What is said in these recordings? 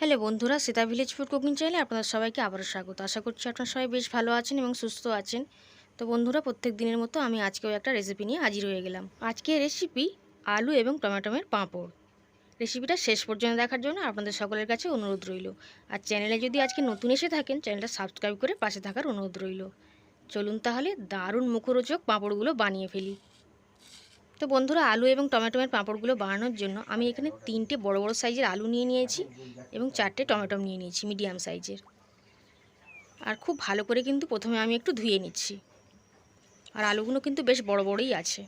Hello বন্ধুরা, Sita village food cooking চ্যানেলে আপনাদের সবাইকে আবারও স্বাগত। আশা করছি আপনারা সবাই বেশ ভালো আছেন এবং সুস্থ আছেন। তো বন্ধুরা, প্রত্যেক দিনের মতো আমি আজকেও একটা রেসিপি নিয়ে হাজির হয়ে গেলাম। আজকে রেসিপি আলু এবং টমেটোমের পাঁপড়। রেসিপিটা শেষ পর্যন্ত দেখার জন্য আপনাদের সকলের কাছে অনুরোধ রইল। আর চ্যানেলে যদি আজকে নতুন এসে থাকেন চ্যানেলটা সাবস্ক্রাইব করে পাশে থাকার অনুরোধ রইল। চলুন তাহলে দারুণ মুখরোচক পাঁপড়গুলো বানিয়ে ফেলি। তো বন্ধুরা আলু এবং টমেটোমের পাঁপড়গুলো বানানোর জন্য আমি এখানে তিনটে বড় বড় সাইজের আলু নিয়ে নিয়েছি এবং চারটে টমেটো নিয়ে নিয়েছি, মিডিয়াম সাইজের। আর খুব ভালো করে কিন্তু প্রথমে আমি একটু ধুয়ে নিচ্ছি। আর আলুগুলো কিন্তু বেশ বড় বড়ই আছে।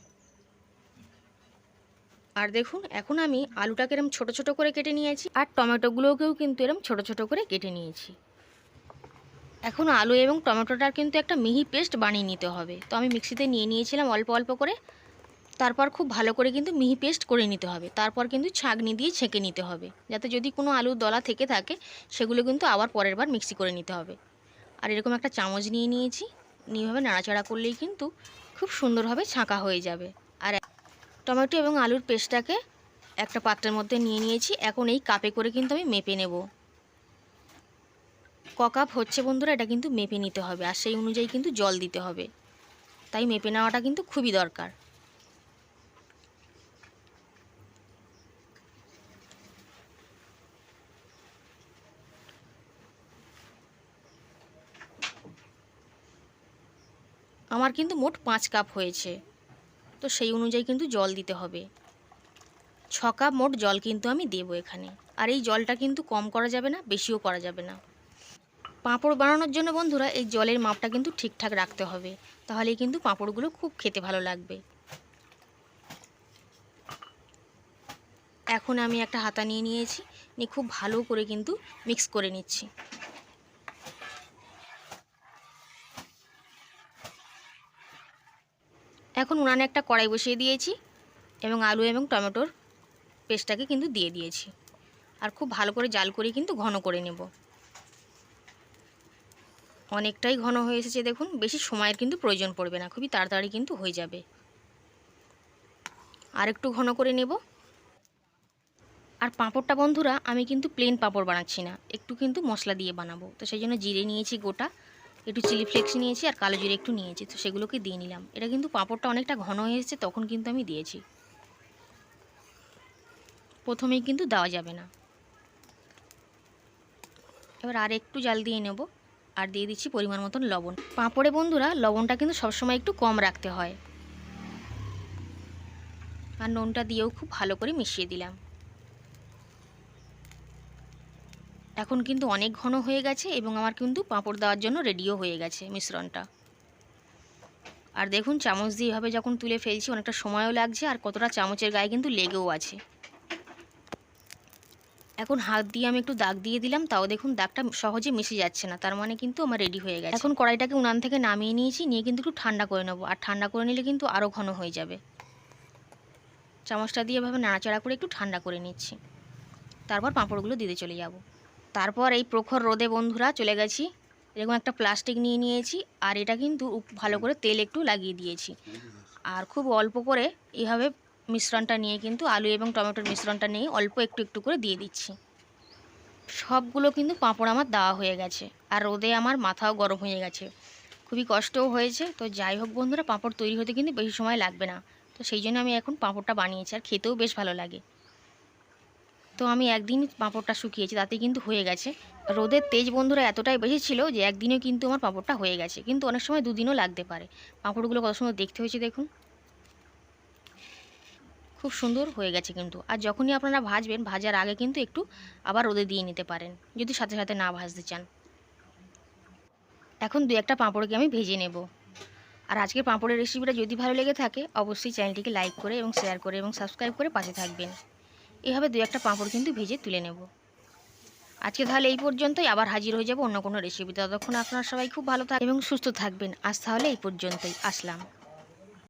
আর দেখুন, এখন আমি আলুটাকে এরম ছোট ছোট করে কেটে নিয়েছি আর টমেটোগুলোকেও কিন্তু এরম ছোট ছোট করে কেটে নিয়েছি। এখন আলু এবং টমেটোটার কিন্তু একটা মিহি পেস্ট বানিয়ে নিতে হবে। তো আমি মিক্সিতে নিয়ে নিয়েছিলাম অল্প অল্প করে। তারপর খুব ভালো করে কিন্তু মিহি পেস্ট করে নিতে হবে। তারপর কিন্তু ছাঁকনি দিয়ে ছেঁকে নিতে হবে। যাতে যদি কোনো আলুর দলা থেকে থাকে, সেগুলো কিন্তু আবার পরের বার মিক্সি করে নিতে হবে। আর এরকম একটা চামচ নিয়ে নিয়েছি। নিয়েভাবে নাড়াচাড়া করলেই কিন্তু খুব সুন্দরভাবে ছাঁকা হয়ে যাবে। আর টমেটো এবং আলুর পেস্টটাকে একটা পাত্রের মধ্যে নিয়ে নিয়েছি। এখন এই কাপে করে কিন্তু আমি মেপে নেব। ক কাপ হচ্ছে বন্ধুরা, এটা কিন্তু মেপে নিতে হবে। আর সেই অনুযায়ী কিন্তু জল দিতে হবে। তাই মেপে নেওয়াটা কিন্তু খুবই দরকার। আমার কিন্তু মোট পাঁচ কাপ হয়েছে। তো সেই অনুযায়ী কিন্তু জল দিতে হবে। ছ কাপ মোট জল কিন্তু আমি দেবো এখানে। আর এই জলটা কিন্তু কম করা যাবে না, বেশিও করা যাবে না। পাঁপড় বানানোর জন্য বন্ধুরা, এই জলের মাপটা কিন্তু ঠিকঠাক রাখতে হবে। তাহলেই কিন্তু পাঁপড়গুলো খুব খেতে ভালো লাগবে। এখন আমি একটা হাতা নিয়ে নিয়েছি। নিয়ে খুব ভালো করে কিন্তু মিক্স করে নিচ্ছি। এখন উনানে একটা কড়াই বসিয়ে দিয়েছি এবং আলু এবং টমেটোর পেস্টটাকে কিন্তু দিয়ে দিয়েছি। আর খুব ভালো করে জাল করে কিন্তু ঘন করে নেব। অনেকটাই ঘন হয়ে এসেছে দেখুন, বেশি সময়ের কিন্তু প্রয়োজন পড়বে না, খুবই তাড়াতাড়ি কিন্তু হয়ে যাবে। আর একটু ঘন করে নেব। আর পাঁপড়টা বন্ধুরা, আমি কিন্তু প্লেন পাঁপড় বানাচ্ছি না, একটু কিন্তু মশলা দিয়ে বানাবো। তো সেই জন্য জিরে নিয়েছি গোটা একটু চিলি ফ্লেক্স নিয়েছি আর কালো জিরে একটু নিয়েছি, তো সেগুলোকে দিয়ে নিলাম। এটা কিন্তু পাঁপড়টা অনেকটা ঘন হয়ে এসেছে, তখন কিন্তু আমি দিয়েছি। প্রথমেই কিন্তু দেওয়া যাবে না। এবার আর একটু জাল দিয়ে নেব আর দিয়ে দিচ্ছি পরিমাণ মতন লবণ। পাঁপড়ে বন্ধুরা, লবণটা কিন্তু সবসময় একটু কম রাখতে হয়। আর নুনটা দিয়েও খুব ভালো করে মিশিয়ে দিলাম। এখন কিন্তু অনেক ঘন হয়ে গেছে এবং আমার কিন্তু পাঁপড় দেওয়ার জন্য রেডিও হয়ে গেছে মিশ্রণটা। আর দেখুন, চামচ দিয়ে এভাবে যখন তুলে ফেলছি, অনেকটা সময়ও লাগছে আর কতটা চামচের গায়ে কিন্তু লেগেও আছে। এখন হাত দিয়ে আমি একটু দাগ দিয়ে দিলাম, তাও দেখুন দাগটা সহজে মিশে যাচ্ছে না, তার মানে কিন্তু আমার রেডি হয়ে গেছে। এখন কড়াইটাকে উনান থেকে নামিয়ে নিয়েছি, নিয়ে কিন্তু একটু ঠান্ডা করে নেব, আর ঠান্ডা করে নিলে কিন্তু আরও ঘন হয়ে যাবে। চামচটা দিয়ে এভাবে নাড়াচাড়া করে একটু ঠান্ডা করে নিচ্ছি। তারপর পাঁপড়গুলো দিতে চলে যাব। তারপর এই প্রখর রোদে বন্ধুরা চলে গেছি। এরকম একটা প্লাস্টিক নিয়ে নিয়েছি আর এটা কিন্তু ভালো করে তেল একটু লাগিয়ে দিয়েছি। আর খুব অল্প করে এইভাবে মিশ্রণটা নিয়ে কিন্তু আলু এবং টমেটোর মিশ্রণটা নিয়ে অল্প একটু একটু করে দিয়ে দিচ্ছি। সবগুলো কিন্তু পাঁপড় আমার দেওয়া হয়ে গেছে আর রোদে আমার মাথাও গরম হয়ে গেছে। খুবই কষ্টও হয়েছে, তো যাই হোক বন্ধুরা, পাঁপড় তৈরি হতে কিন্তু বেশি সময় লাগবে না। তো সেই জন্য আমি এখন পাঁপড়টা বানিয়েছি আর খেতেও বেশ ভালো লাগে। তো আমি একদিন পাঁপড়টা শুকিয়েছি, তাতে কিন্তু হয়ে গেছে। রোদের তেজ বন্ধুরা এতটাই বেশি ছিল যে একদিনেও কিন্তু আমার পাঁপড়টা হয়ে গেছে। কিন্তু অনেক সময় দুদিনও লাগতে পারে। পাঁপড়গুলো কত সুন্দর দেখতে হয়েছে দেখুন। খুব সুন্দর হয়ে গেছে কিন্তু। আর যখনই আপনারা ভাজবেন, ভাজার আগে কিন্তু একটু আবার রোদে দিয়ে নিতে পারেন, যদি সাথে সাথে না ভাজতে চান। এখন দু একটা পাঁপড়কে আমি ভেজে নেব। আর আজকের পাঁপড়ের রেসিপিটা যদি ভালো লেগে থাকে, অবশ্যই চ্যানেলটিকে লাইক করে এবং শেয়ার করে এবং সাবস্ক্রাইব করে পাশে থাকবেন। এভাবে দু একটা পাঁপড় কিন্তু ভেজে তুলে নেব। আজকে তাহলে এই পর্যন্তই। আবার হাজির হয়ে যাব অন্য কোনো রেসিপি ততক্ষণ আপনারা সবাই খুব ভালো থাকবেন এবং সুস্থ থাকবেন। আজ তাহলে এই পর্যন্তই। আসলাম।